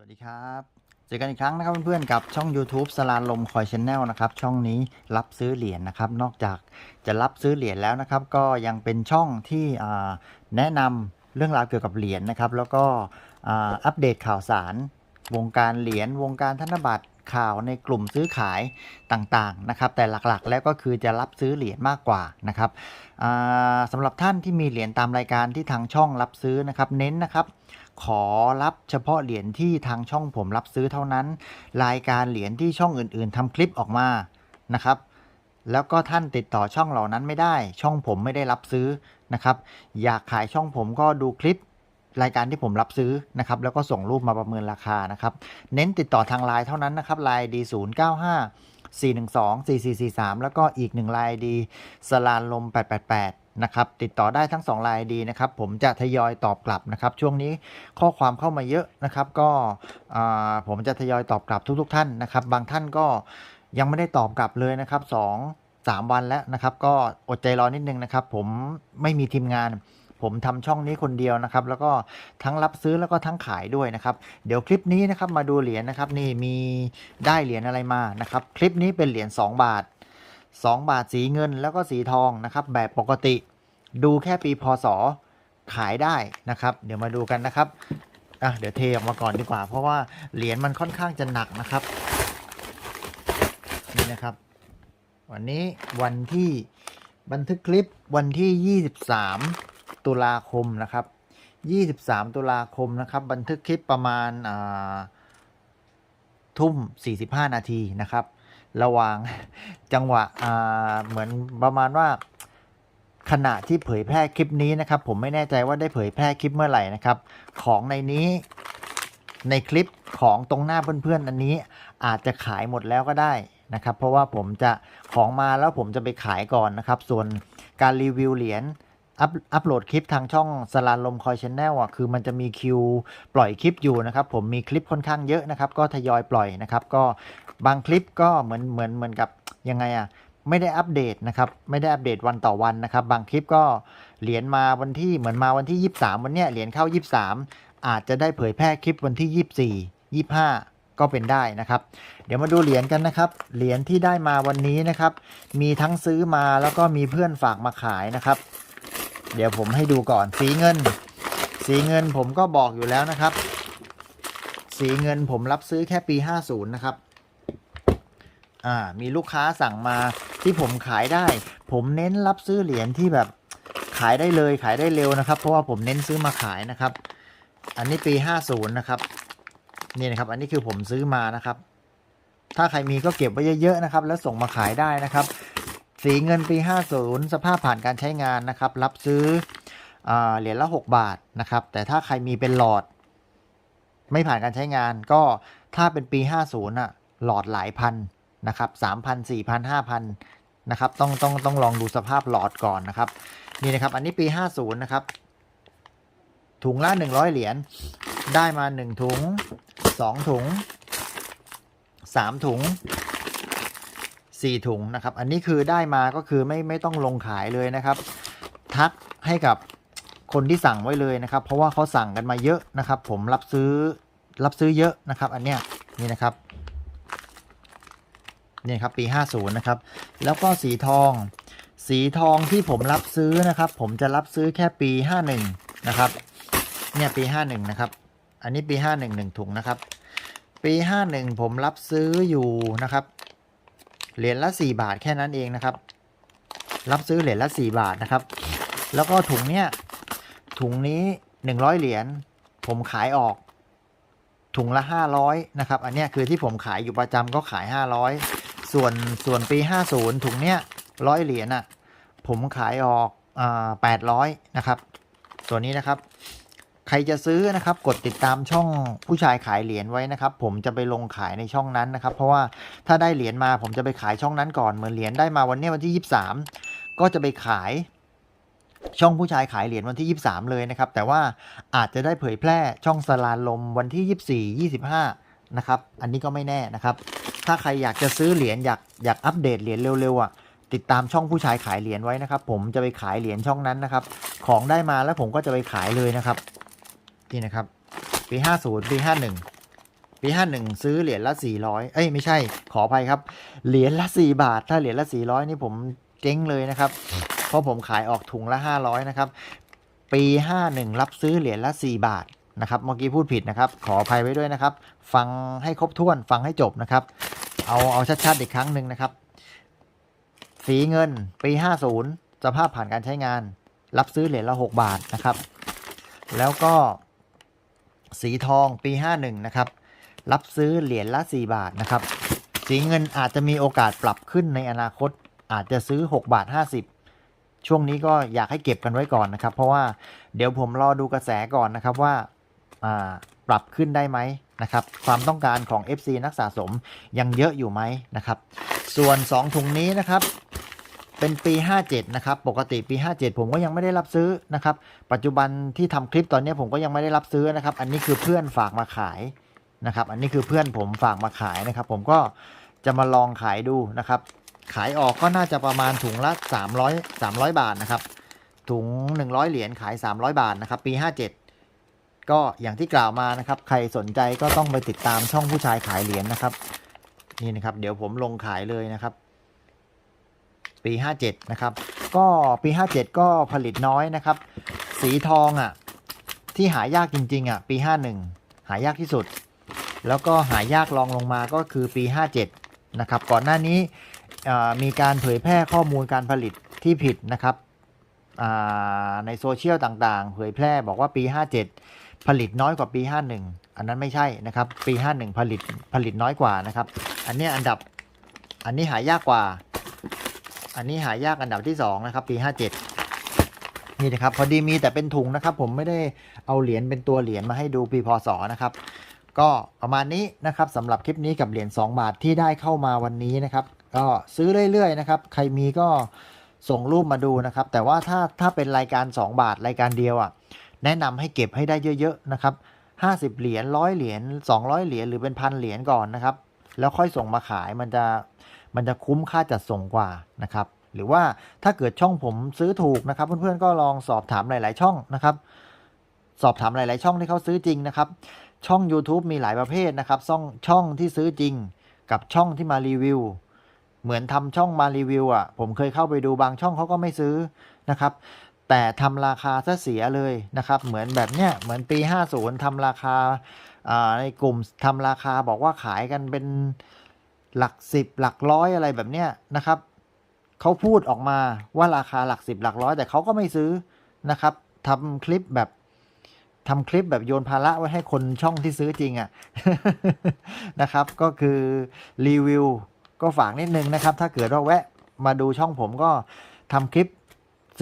สวัสดีครับ เจอกันอีกครั้งนะครับเพื่อนๆกับช่อง YouTube สลาลมคอยชแนลนะครับ ช่องนี้รับซื้อเหรียญนะครับ นอกจากจะรับซื้อเหรียญแล้วนะครับ ก็ยังเป็นช่องที่แนะนำเรื่องราวเกี่ยวกับเหรียญนะครับ แล้วก็อัปเดตข่าวสาร วงการเหรียญวงการธนบัตรข่าวในกลุ่มซื้อขายต่างๆนะครับ แต่หลักๆ แล้วก็คือจะรับซื้อเหรียญมากกว่านะครับสำหรับท่านที่มีเหรียญตามรายการที่ทางช่องรับซื้อนะครับ เน้นนะครับ ขอรับเฉพาะเหรียญที่ทางช่องผมรับซื้อเท่านั้น รายการเหรียญที่ช่องอื่น ๆทำคลิปออกมานะครับ แล้วก็ท่านติดต่อช่องเหล่านั้นไม่ได้ ช่องผมไม่ได้รับซื้อนะครับ อยากขายช่องผมก็ดูคลิปรายการที่ผมรับซื้อนะครับ แล้วก็ส่งรูปมาประเมินราคานะครับ เน้นติดต่อทางไลน์เท่านั้นนะครับไลน์ดี0 9 5 4 1 2 4 4 4 3 แล้วก็อีกหนึ่งไลน์ดีสลานลม 888 นะครับติดต่อได้ทั้ง2ไลน์ดีนะครับผมจะทยอยตอบกลับนะครับ ช่วงนี้ข้อความเข้ามาเยอะนะครับ ก็ผมจะทยอยตอบกลับทุก ๆ ท่านนะครับ บางท่านก็ยังไม่ได้ตอบกลับเลยนะครับ2 3วันแล้วนะครับ ก็อดใจรอนิดนึงนะครับ ผมไม่มีทีมงานผมทำช่องนี้คนเดียวนะครับ แล้วก็ทั้งรับซื้อแล้วก็ทั้งขายด้วยนะครับ เดี๋ยวคลิปนี้นะครับมาดูเหรียญนะครับ นี่มีได้เหรียญอะไรมานะครับ คลิปนี้เป็นเหรียญ2บาท 2 บาทสีเงินแล้วก็สีทองนะครับ แบบปกติ ดูแค่ปีพศขายได้นะครับ เดี๋ยวมาดูกันนะครับอะเดี๋ยวเทออกมาก่อนดีกว่า เพราะว่าเหรียญมันค่อนข้างจะหนักนะครับนี่นะครับ วันนี้วันที่บันทึกคลิปวันที่ 23 ตุลาคมนะครับ 23 ตุลาคมนะครับ บันทึกคลิปประมาณอ่าทุ่ม 45 นาทีนะครับ ระหว่างจังหวะเหมือนประมาณว่าขณะที่เผยแพร่คลิปนี้นะครับ ผมไม่แน่ใจว่าได้เผยแพร่คลิปเมื่อไหร่นะครับ ของในนี้ในคลิปของตรงหน้าเพื่อนๆอันนี้อาจจะขายหมดแล้วก็ได้นะครับ เพราะว่าผมจะของมาแล้วผมจะไปขายก่อนนะครับ ส่วนการรีวิวเหรียญ อัพอัพโหลดคลิปทางช่องสลานลมคอยชแนลอะคือมันจะมีคิวปล่อยคลิปอยู่นะครับ ผมมีคลิปค่อนข้างเยอะนะครับ ก็ทยอยปล่อยนะครับ ก็บางคลิปก็เหมือนเหมือนเหมือนกับยังไงอะไม่ได้อัปเดตนะครับไม่ได้อัปเดตวันต่อวันนะครับ บางคลิปก็เหรียญมาวันที่เหมือนมาวันที่ 23 วันเนี้ยเหรียญเข้า 23 อาจจะได้เผยแพร่คลิปวันที่ 24 25 ก็เป็นได้นะครับ เดี๋ยวมาดูเหรียญกันนะครับ เหรียญที่ได้มาวันนี้นะครับ มีทั้งซื้อมาแล้วก็มีเพื่อนฝากมาขายนะครับ เดี๋ยวผมให้ดูก่อนสีเงิน สีเงินผมก็บอกอยู่แล้วนะครับ สีเงินผมรับซื้อแค่ปี 50 นะครับอ่ามีลูกค้าสั่งมาที่ผมขายได้ ผมเน้นรับซื้อเหรียญที่แบบขายได้เลยขายได้เร็วนะครับ เพราะว่าผมเน้นซื้อมาขายนะครับ อันนี้ปี 50 นะครับนี่นะครับ อันนี้คือผมซื้อมานะครับ ถ้าใครมีก็เก็บไว้เยอะๆนะครับ แล้วส่งมาขายได้นะครับ สีเงินปี 50 สภาพผ่านการใช้งานนะครับ รับซื้ออเหรียญละ 6 บาทนะครับ แต่ถ้าใครมีเป็นหลอด ไม่ผ่านการใช้งาน ก็ถ้าเป็นปี 50อะหลอดหลายพันนะครับ3,000 4,000 5,000นะครับ ต้องต้องต้องลองดูสภาพหลอดก่อนนะครับ นี่นะครับ อันนี้ปี 50 นะครับ ถุงละ 100 เหรียญ ได้มา 1 ถุง 2 ถุง 3 ถุง 4 ถุงนะครับ อันนี้คือได้มาก็คือไม่ไม่ต้องลงขายเลยนะครับ ทักให้กับคนที่สั่งไว้เลยนะครับ เพราะว่าเขาสั่งกันมาเยอะนะครับ ผมรับซื้อรับซื้อเยอะนะครับ อันเนี้ยนี่นะครับนี่ครับปี 50 นะครับ แล้วก็สีทอง สีทองที่ผมรับซื้อนะครับ ผมจะรับซื้อแค่ปี 51 นะครับ เนี่ยปี 51 นะครับ อันนี้ปี 51หนึ่งถุงนะครับ ปี 51 ผมรับซื้ออยู่นะครับ เหรียญละ 4 บาทแค่นั้นเองนะครับ รับซื้อเหรียญละ 4 บาทนะครับ แล้วก็ถุงเนี้ยถุงนี้ 100 เหรียญผมขายออก ถุงละ 500นะครับ อันเนี้ยคือที่ผมขายอยู่ประจำก็ขาย 500 ส่วนส่วนปี 50 ถุงเนี้ยร้อยเหรียญอะผมขายออกอ่า800นะครับ ตัวนี้นะครับ ใครจะซื้อนะครับกดติดตามช่องผู้ชายขายเหรียญไว้นะครับ ผมจะไปลงขายในช่องนั้นนะครับ เพราะว่าถ้าได้เหรียญมาผมจะไปขายช่องนั้นก่อนเหมือนเหรียญได้มาวันนี้วันที่ 23 ก็จะไปขายช่องผู้ชายขายเหรียญวันที่ 23 เลยนะครับ แต่ว่าอาจจะได้เผยแพร่ช่องสลานลมวันที่ 24 25 นะครับ อันนี้ก็ไม่แน่นะครับ ถ้าใครอยากจะซื้อเหรียญอยากอยากอัปเดตเหรียญเร็วๆอะติดตามช่องผู้ชายขายเหรียญไว้นะครับ ผมจะไปขายเหรียญช่องนั้นนะครับ ของได้มาแล้วผมก็จะไปขายเลยนะครับ นี่นะครับ ปี 50 ปี 51 ปีห้าหนึ่งซื้อเหรียญละสี่ร้อยเอ้ยไม่ใช่ขออภัยครับ เหรียญละสี่บาท ถ้าเหรียญละสี่ร้อยนี่ผมเจ๊งเลยนะครับ เพราะผมขายออกถุงละห้าร้อยนะครับ ปีห้าหนึ่งรับซื้อเหรียญละสี่บาทนะครับ เมื่อกี้พูดผิดนะครับ ขออภัยไว้ด้วยนะครับ ฟังให้ครบถ้วน ฟังให้จบนะครับ เอาเอาชัดๆอีกครั้งหนึ่งนะครับ สีเงินปีห้าศูนย์สภาพผ่านการใช้งาน รับซื้อเหรียญละหกบาทนะครับ แล้วก็ สีทองปี 51 นะครับ รับซื้อเหรียญละ 4 บาทนะครับ สีเงินอาจจะมีโอกาสปรับขึ้นในอนาคต อาจจะซื้อ 6 บาท 50 ช่วงนี้ก็อยากให้เก็บกันไว้ก่อนนะครับ เพราะว่าเดี๋ยวผมรอดูกระแสก่อนนะครับว่าปรับขึ้นได้ไหมนะครับ ความต้องการของ FC นักสะสมยังเยอะอยู่ไหมนะครับ ส่วน 2 ถุงนี้นะครับ เป็นปี 57 นะครับ ปกติปี 57 ผมก็ยังไม่ได้รับซื้อนะครับ ปัจจุบันที่ทำคลิปตอนนี้ผมก็ยังไม่ได้รับซื้อนะครับ อันนี้คือเพื่อนฝากมาขายนะครับ อันนี้คือเพื่อนผมฝากมาขายนะครับ ผมก็จะมาลองขายดูนะครับ ขายออกก็น่าจะประมาณถุงละ 300 300 บาทนะครับ ถุง 100 เหรียญขาย 300 บาทนะครับ ปี 57 ก็อย่างที่กล่าวมานะครับ ใครสนใจก็ต้องไปติดตามช่องผู้ชายขายเหรียญนะครับ นี่นะครับ เดี๋ยวผมลงขายเลยนะครับ ปี 57 นะครับ ก็ปี 57 ก็ผลิตน้อยนะครับ สีทองอะที่หายากจริงๆอะปี 51 หายากที่สุด แล้วก็หายากรองลงมาก็คือปี 57 นะครับ ก่อนหน้านี้มีการเผยแพร่ข้อมูลการผลิตที่ผิดนะครับในโซเชียลต่างๆ เผยแพร่บอกว่าปี 57 ผลิตน้อยกว่าปี 51 อันนั้นไม่ใช่นะครับ ปี 51 ผลิตผลิตน้อยกว่านะครับ อันนี้อันดับอันนี้หายากกว่า อันนี้หายากอันดับที่2นะครับปี 57 นี่นะครับพอดีมีแต่เป็นถุงนะครับ ผมไม่ได้เอาเหรียญเป็นตัวเหรียญมาให้ดูปีพศนะครับ ก็ประมาณนี้นะครับสำหรับคลิปนี้กับเหรียญ2บาทที่ได้เข้ามาวันนี้นะครับ ก็ซื้อเรื่อยๆนะครับ ใครมีก็ส่งรูปมาดูนะครับ แต่ว่าถ้าถ้าเป็นรายการ 2 บาทรายการเดียวอะ แนะนำให้เก็บให้ได้เยอะๆนะครับ50 เหรียญร้อยเหรียญ200 เหรียญหรือเป็นพันเหรียญก่อนนะครับ แล้วค่อยส่งมาขายมันจะ มันจะคุ้มค่าจัดส่งกว่านะครับ หรือว่าถ้าเกิดช่องผมซื้อถูกนะครับ เพื่อนๆก็ลองสอบถามหลาย ๆ ช่องนะครับ สอบถามหลาย ๆ ช่องที่เขาซื้อจริงนะครับ ช่อง YouTube มีหลายประเภทนะครับ ช่องช่องที่ซื้อจริง กับช่องที่มารีวิวเหมือนทำช่องมารีวิวอะ ผมเคยเข้าไปดูบางช่องเขาก็ไม่ซื้อนะครับ แต่ทำราคาซะเสียเลยนะครับ เหมือนแบบเนี้ยเหมือนปี 50ทำราคาอ่าในกลุ่มทำราคาบอกว่าขายกันเป็น หลักสิบหลักร้อยอะไรแบบเนี้ยนะครับเขาพูดออกมาว่าราคาหลักสิบหลักร้อยแต่เขาก็ไม่ซื้อนะครับทำคลิปแบบทำคลิปแบบโยนภาระไว้ให้คนช่องที่ซื้อจริงอะ่ะนะครับ ก็คือรีวิวก็ฝากนิดนึงนะครับ ถ้าเกิดว่าแวะมาดูช่องผมก็ทำคลิป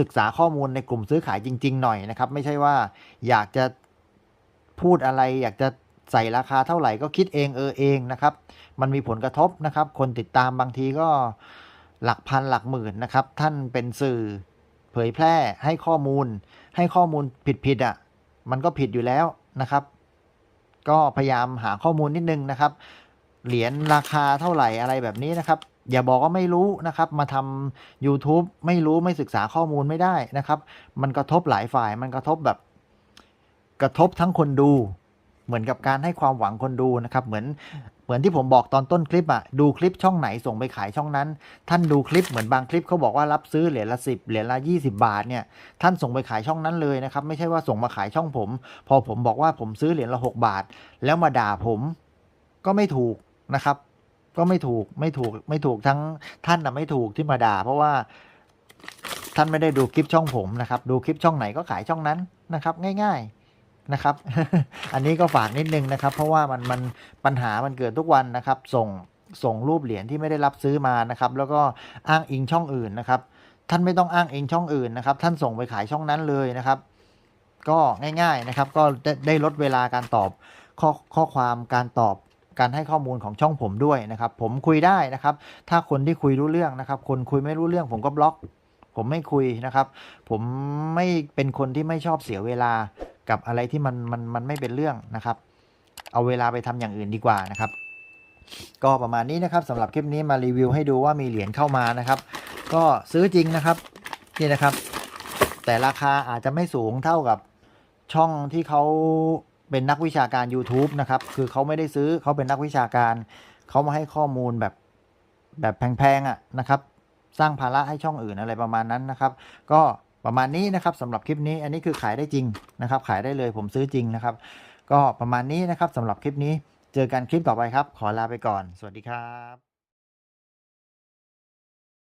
ศึกษาข้อมูลในกลุ่มซื้อขายจริง ๆ หน่อยนะครับ ไม่ใช่ว่าอยากจะพูดอะไรอยากจะ ใส่ราคาเท่าไหร่ก็คิดเองเออเองนะครับ มันมีผลกระทบนะครับ คนติดตามบางทีก็หลักพันหลักหมื่นนะครับ ท่านเป็นสื่อเผยแพร่ให้ข้อมูล ให้ข้อมูลผิดๆอะมันก็ผิดอยู่แล้วนะครับ ก็พยายามหาข้อมูลนิดนึงนะครับ เหรียญราคาเท่าไหร่อะไรแบบนี้นะครับ อย่าบอกว่าไม่รู้นะครับ มาทำ YouTube ไม่รู้ไม่ศึกษาข้อมูลไม่ได้นะครับ มันกระทบหลายฝ่าย มันกระทบแบบ กระทบทั้งคนดู เหมือนกับการให้ความหวังคนดูนะครับ เหมือนเหมือนที่ผมบอกตอนต้นคลิปอะดูคลิปช่องไหนส่งไปขายช่องนั้น ท่านดูคลิปเหมือนบางคลิปเขาบอกว่ารับซื้อเหรียญละสิบเหรียญละยี่สิบาทเนี่ยท่านส่งไปขายช่องนั้นเลยนะครับ ไม่ใช่ว่าส่งมาขายช่องผม พอผมบอกว่าผมซื้อเหรียญละหกบาท แล้วมาด่าผมก็ไม่ถูกนะครับ ก็ไม่ถูกไม่ถูกไม่ถูกทั้งท่านนะไม่ถูกที่มาด่า เพราะว่าท่านไม่ได้ดูคลิปช่องผมนะครับ ดูคลิปช่องไหนก็ขายช่องนั้นนะครับ ง่าย ๆ นะครับ อันนี้ก็ฝากนิดนึงนะครับ เพราะว่ามันมันปัญหามันเกิดทุกวันนะครับ ส่งส่งรูปเหรียญที่ไม่ได้รับซื้อมานะครับ แล้วก็อ้างอิงช่องอื่นนะครับ ท่านไม่ต้องอ้างอิงช่องอื่นนะครับ ท่านส่งไปขายช่องนั้นเลยนะครับ ก็ง่ายๆนะครับ ก็ได้ได้ลดเวลาการตอบข้อข้อความการตอบการให้ข้อมูลของช่องผมด้วยนะครับ ผมคุยได้นะครับ ถ้าคนที่คุยรู้เรื่องนะครับ คนคุยไม่รู้เรื่องผมก็บล็อก ผมไม่คุยนะครับ ผมไม่เป็นคนที่ไม่ชอบเสียเวลา กับอะไรที่มันมันมันไม่เป็นเรื่องนะครับ เอาเวลาไปทำอย่างอื่นดีกว่านะครับ ก็ประมาณนี้นะครับสำหรับคลิปนี้มารีวิวให้ดูว่ามีเหรียญเข้ามานะครับ ก็ซื้อจริงนะครับนี่นะครับ แต่ราคาอาจจะไม่สูงเท่ากับช่องที่เขาเป็นนักวิชาการ YouTube นะครับ คือเขาไม่ได้ซื้อเขาเป็นนักวิชาการ เขามาให้ข้อมูลแบบแบบแพงๆอะนะครับ สร้างภาระให้ช่องอื่นอะไรประมาณนั้นนะครับ ก็ ประมาณนี้นะครับสำหรับคลิปนี้อันนี้คือขายได้จริงนะครับ ขายได้เลยผมซื้อจริงนะครับ ก็ประมาณนี้นะครับสำหรับคลิปนี้ เจอกันคลิปต่อไปครับ ขอลาไปก่อน สวัสดีครับ